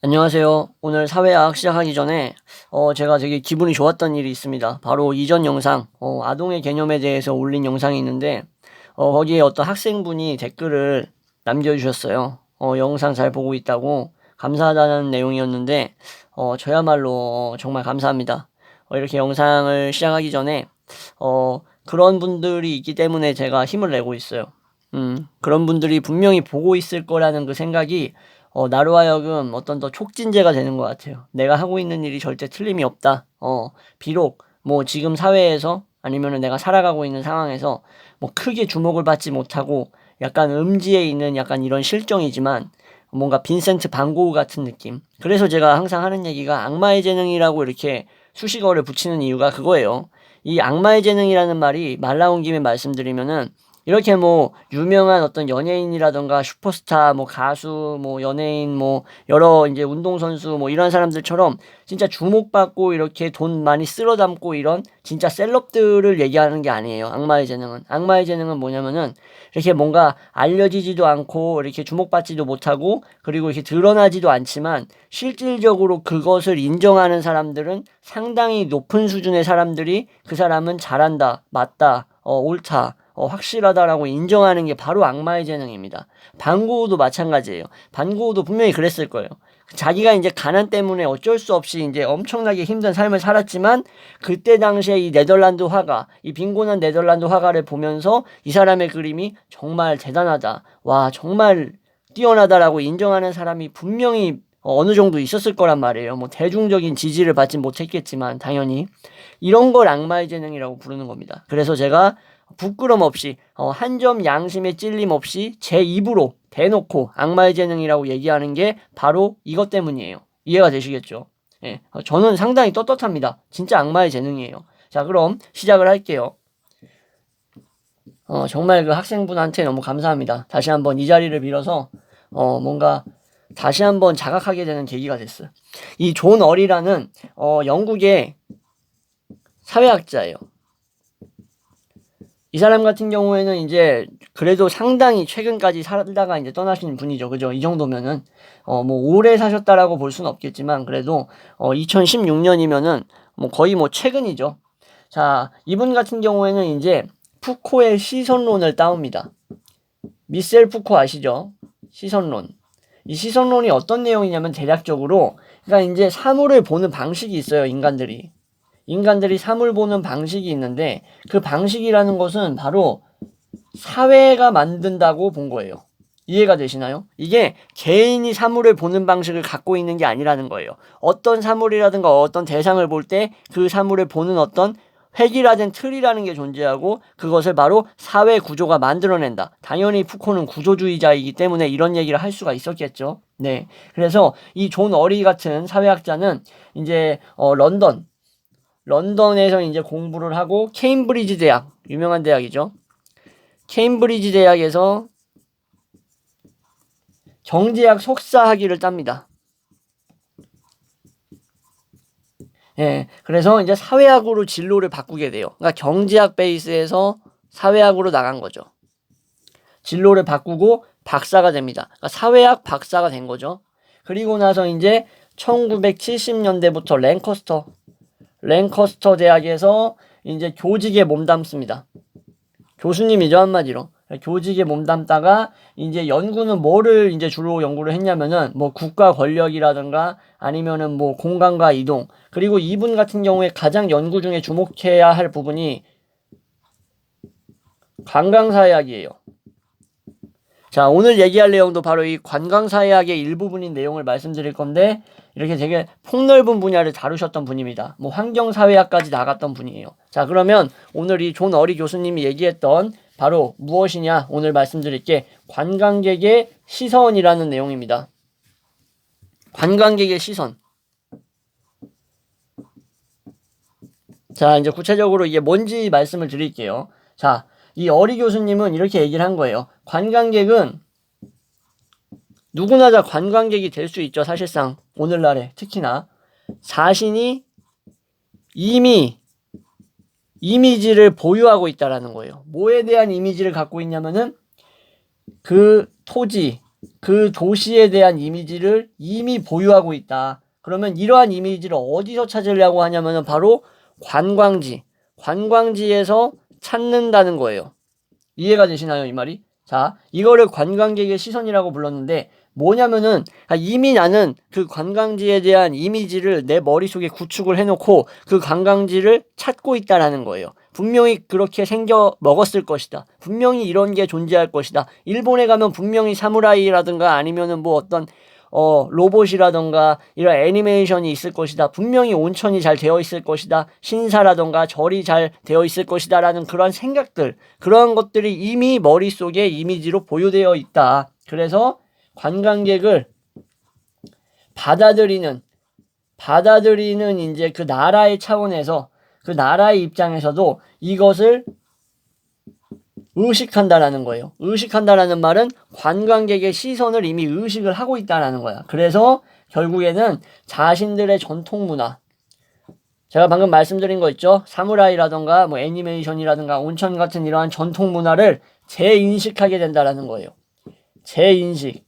안녕하세요. 오늘 사회학 시작하기 전에 어, 제가 되게 기분이 좋았던 일이 있습니다. 바로 이전 영상 어, 아동의 개념에 대해서 올린 영상이 있는데 어, 거기에 어떤 학생분이 댓글을 남겨주셨어요. 어, 영상 잘 보고 있다고 감사하다는 내용이었는데 어, 저야말로 정말 감사합니다. 어, 이렇게 영상을 시작하기 전에 어, 그런 분들이 있기 때문에 제가 힘을 내고 있어요. 음, 그런 분들이 분명히 보고 있을 거라는 그 생각이 어, 하여금 어떤 더 촉진제가 되는 것 같아요. 내가 하고 있는 일이 절대 틀림이 없다. 어, 비록 뭐 지금 사회에서 아니면은 내가 살아가고 있는 상황에서 뭐 크게 주목을 받지 못하고 약간 음지에 있는 약간 이런 실정이지만 뭔가 빈센트 반고우 같은 느낌. 그래서 제가 항상 하는 얘기가 악마의 재능이라고 이렇게 수식어를 붙이는 이유가 그거예요. 이 악마의 재능이라는 말이 말 나온 김에 말씀드리면은 이렇게 뭐 유명한 어떤 연예인이라던가 슈퍼스타 뭐 가수 뭐 연예인 뭐 여러 이제 운동선수 뭐 이런 사람들처럼 진짜 주목받고 이렇게 돈 많이 쓸어 담고 이런 진짜 셀럽들을 얘기하는 게 아니에요. 악마의 재능은. 악마의 재능은 뭐냐면은 이렇게 뭔가 알려지지도 않고 이렇게 주목받지도 못하고 그리고 이렇게 드러나지도 않지만 실질적으로 그것을 인정하는 사람들은 상당히 높은 수준의 사람들이 그 사람은 잘한다, 맞다, 어, 옳다, 어, 확실하다라고 인정하는 게 바로 악마의 재능입니다. 반고우도 마찬가지예요. 반고우도 분명히 그랬을 거예요. 자기가 이제 가난 때문에 어쩔 수 없이 이제 엄청나게 힘든 삶을 살았지만 그때 당시에 이 네덜란드 화가, 이 빈곤한 네덜란드 화가를 보면서 이 사람의 그림이 정말 대단하다. 와, 정말 뛰어나다라고 인정하는 사람이 분명히 어느 정도 있었을 거란 말이에요. 뭐 대중적인 지지를 받진 못했겠지만 당연히 이런 걸 악마의 재능이라고 부르는 겁니다. 그래서 제가 부끄럼 없이 어, 한 점 양심에 찔림 없이 제 입으로 대놓고 악마의 재능이라고 얘기하는 게 바로 이것 때문이에요. 이해가 되시겠죠? 예, 어, 저는 상당히 떳떳합니다. 진짜 악마의 재능이에요. 자, 그럼 시작을 할게요. 어, 정말 그 학생분한테 너무 감사합니다. 다시 한번 이 자리를 빌어서 어, 뭔가 다시 한번 자각하게 되는 계기가 됐어요. 이 존 어리라는 어, 영국의 사회학자예요. 이 사람 같은 경우에는 이제 그래도 상당히 최근까지 살다가 이제 떠나신 분이죠. 그죠? 이 정도면은 어 뭐 오래 사셨다라고 볼 수는 없겠지만 그래도 어 2016년이면은 뭐 거의 뭐 최근이죠. 자, 이분 같은 경우에는 이제 푸코의 시선론을 따옵니다. 미셀 푸코 아시죠? 시선론. 이 시선론이 어떤 내용이냐면 대략적으로 그러니까 이제 사물을 보는 방식이 있어요, 인간들이. 인간들이 사물 보는 방식이 있는데 그 방식이라는 것은 바로 사회가 만든다고 본 거예요. 이해가 되시나요? 이게 개인이 사물을 보는 방식을 갖고 있는 게 아니라는 거예요. 어떤 사물이라든가 어떤 대상을 볼 때 그 사물을 보는 어떤 획일화된 틀이라는 게 존재하고 그것을 바로 사회 구조가 만들어낸다. 당연히 푸코는 구조주의자이기 때문에 이런 얘기를 할 수가 있었겠죠. 네. 그래서 이 존 어리 같은 사회학자는 이제 어 런던 런던에서 이제 공부를 하고 케임브리지 대학 유명한 대학이죠. 케임브리지 대학에서 경제학 석사 학위를 땁니다. 예, 그래서 이제 사회학으로 진로를 바꾸게 돼요. 그러니까 경제학 베이스에서 사회학으로 나간 거죠. 진로를 바꾸고 박사가 됩니다. 그러니까 사회학 박사가 된 거죠. 그리고 나서 이제 1970년대부터 랭커스터 랭커스터 대학에서 이제 교직에 몸담습니다. 교수님이죠 한마디로. 교직에 몸담다가 이제 연구는 뭐를 이제 주로 연구를 했냐면은 뭐 국가 권력이라든가 아니면은 뭐 공간과 이동 그리고 이분 같은 경우에 가장 연구 중에 주목해야 할 부분이 관광사회학이에요. 자 오늘 얘기할 내용도 바로 이 관광사회학의 일부분인 내용을 말씀드릴 건데 이렇게 되게 폭넓은 분야를 다루셨던 분입니다. 뭐 환경사회학까지 나갔던 분이에요. 자, 그러면 오늘 이 존 어리 교수님이 얘기했던 바로 무엇이냐 오늘 말씀드릴 게 관광객의 시선이라는 내용입니다. 관광객의 시선. 자, 이제 구체적으로 이게 뭔지 말씀을 드릴게요. 자, 이 어리 교수님은 이렇게 얘기를 한 거예요. 관광객은 누구나 다 관광객이 될 수 있죠, 사실상. 오늘날에 특히나 자신이 이미 이미지를 보유하고 있다라는 거예요. 뭐에 대한 이미지를 갖고 있냐면은 그 토지, 그 도시에 대한 이미지를 이미 보유하고 있다. 그러면 이러한 이미지를 어디서 찾으려고 하냐면은 바로 관광지, 관광지에서 찾는다는 거예요. 이해가 되시나요, 이 말이? 자, 이거를 관광객의 시선이라고 불렀는데 뭐냐면은 아, 이미 나는 그 관광지에 대한 이미지를 내 머릿속에 구축을 해놓고 그 관광지를 찾고 있다라는 거예요. 분명히 그렇게 생겨 먹었을 것이다. 분명히 이런 게 존재할 것이다. 일본에 가면 분명히 사무라이라든가 아니면은 뭐 어떤 어, 로봇이라던가 이런 애니메이션이 있을 것이다. 분명히 온천이 잘 되어 있을 것이다. 신사라던가 절이 잘 되어 있을 것이다. 라는 그런 생각들, 그런 것들이 이미 머릿속에 이미지로 보유되어 있다. 그래서 관광객을 받아들이는, 받아들이는 이제 그 나라의 차원에서 그 나라의 입장에서도 이것을 의식한다라는 거예요. 의식한다라는 말은 관광객의 시선을 이미 의식을 하고 있다라는 거야. 그래서 결국에는 자신들의 전통 문화, 제가 방금 말씀드린 거 있죠? 사무라이라던가 뭐 애니메이션이라든가 온천 같은 이러한 전통 문화를 재인식하게 된다라는 거예요. 재인식.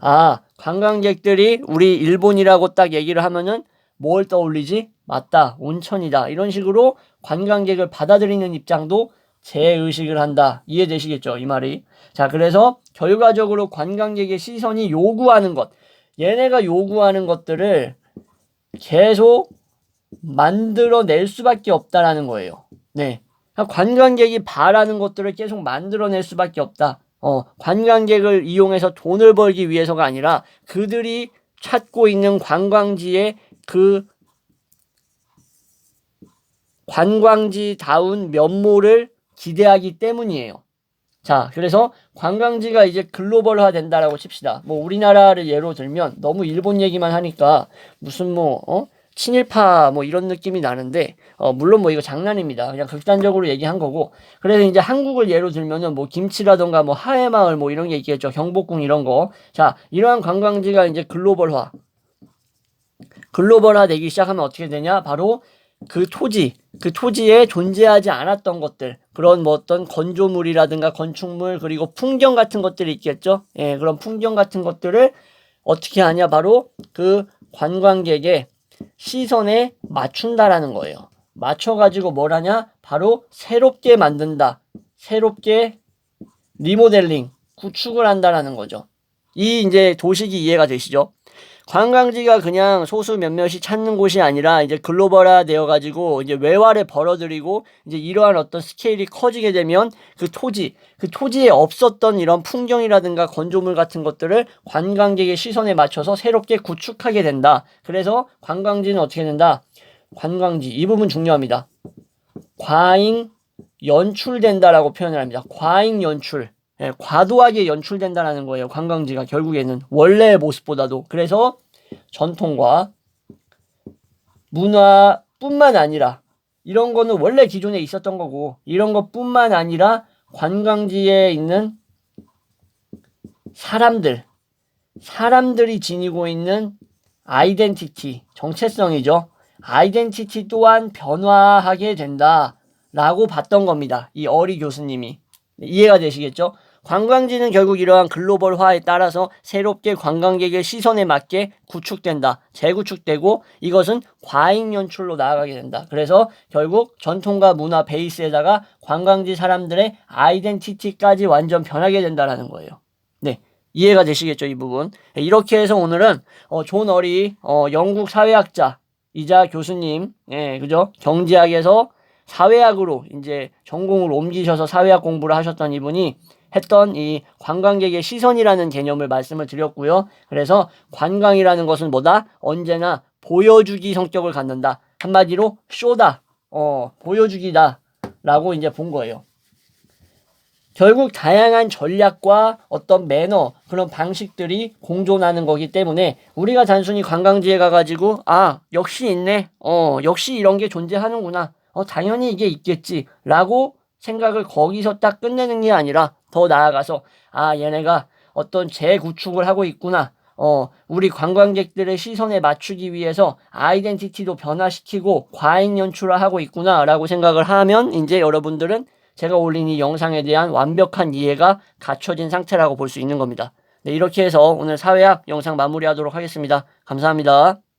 아, 관광객들이 우리 일본이라고 딱 얘기를 하면은 뭘 떠올리지? 맞다. 온천이다. 이런 식으로 관광객을 받아들이는 입장도 재의식을 한다. 이해되시겠죠? 이 말이. 자, 그래서 결과적으로 관광객의 시선이 요구하는 것. 얘네가 요구하는 것들을 계속 만들어낼 수밖에 없다라는 거예요. 네. 그러니까 관광객이 바라는 것들을 계속 만들어낼 수밖에 없다. 어, 관광객을 이용해서 돈을 벌기 위해서가 아니라 그들이 찾고 있는 관광지의 그 관광지다운 면모를 기대하기 때문이에요. 자, 그래서 관광지가 이제 글로벌화 된다라고 칩시다. 뭐 우리나라를 예로 들면 너무 일본 얘기만 하니까 무슨 뭐, 어? 친일파 뭐 이런 느낌이 나는데, 어, 물론 뭐 이거 장난입니다. 그냥 극단적으로 얘기한 거고. 그래서 이제 한국을 예로 들면은 뭐 김치라던가 뭐 하회마을 뭐 이런 게 있겠죠. 경복궁 이런 거. 자, 이러한 관광지가 이제 글로벌화. 글로벌화 되기 시작하면 어떻게 되냐? 바로 그 토지, 그 토지에 존재하지 않았던 것들, 그런 뭐 어떤 건조물이라든가 건축물, 그리고 풍경 같은 것들이 있겠죠? 예, 그런 풍경 같은 것들을 어떻게 하냐? 바로 그 관광객의 시선에 맞춘다라는 거예요. 맞춰가지고 뭘 하냐? 바로 새롭게 만든다. 새롭게 리모델링, 구축을 한다라는 거죠. 이 이제 도식이 이해가 되시죠? 관광지가 그냥 소수 몇몇이 찾는 곳이 아니라 이제 글로벌화 되어 가지고 이제 외화를 벌어들이고 이제 이러한 어떤 스케일이 커지게 되면 그 토지, 그 토지에 없었던 이런 풍경이라든가 건조물 같은 것들을 관광객의 시선에 맞춰서 새롭게 구축하게 된다. 그래서 관광지는 어떻게 된다? 관광지 이 부분 중요합니다. 과잉 연출된다라고 표현을 합니다. 과잉 연출. 예, 과도하게 연출된다라는 거예요. 관광지가 결국에는 원래의 모습보다도 그래서 전통과 문화뿐만 아니라 이런 거는 원래 기존에 있었던 거고 이런 것뿐만 아니라 관광지에 있는 사람들 사람들이 지니고 있는 아이덴티티 정체성이죠. 아이덴티티 또한 변화하게 된다라고 봤던 겁니다. 이 어리 교수님이 이해가 되시겠죠? 관광지는 결국 이러한 글로벌화에 따라서 새롭게 관광객의 시선에 맞게 구축된다. 재구축되고 이것은 과잉 연출로 나아가게 된다. 그래서 결국 전통과 문화 베이스에다가 관광지 사람들의 아이덴티티까지 완전 변하게 된다라는 거예요. 네. 이해가 되시겠죠, 이 부분. 이렇게 해서 오늘은 어, 존 어리 어, 영국 사회학자 이자 교수님, 예, 그죠? 경제학에서 사회학으로 이제 전공을 옮기셔서 사회학 공부를 하셨던 이분이 했던 이 관광객의 시선이라는 개념을 말씀을 드렸고요. 그래서 관광이라는 것은 뭐다? 언제나 보여주기 성격을 갖는다. 한마디로 쇼다. 어, 보여주기다. 라고 이제 본 거예요. 결국 다양한 전략과 어떤 매너, 그런 방식들이 공존하는 거기 때문에 우리가 단순히 관광지에 가가지고, 아, 역시 있네. 어, 역시 이런 게 존재하는구나. 어, 당연히 이게 있겠지. 라고 생각을 거기서 딱 끝내는 게 아니라 더 나아가서 아 얘네가 어떤 재구축을 하고 있구나. 어, 우리 관광객들의 시선에 맞추기 위해서 아이덴티티도 변화시키고 과잉 연출을 하고 있구나라고 생각을 하면 이제 여러분들은 제가 올린 이 영상에 대한 완벽한 이해가 갖춰진 상태라고 볼 수 있는 겁니다. 네, 이렇게 해서 오늘 사회학 영상 마무리하도록 하겠습니다. 감사합니다.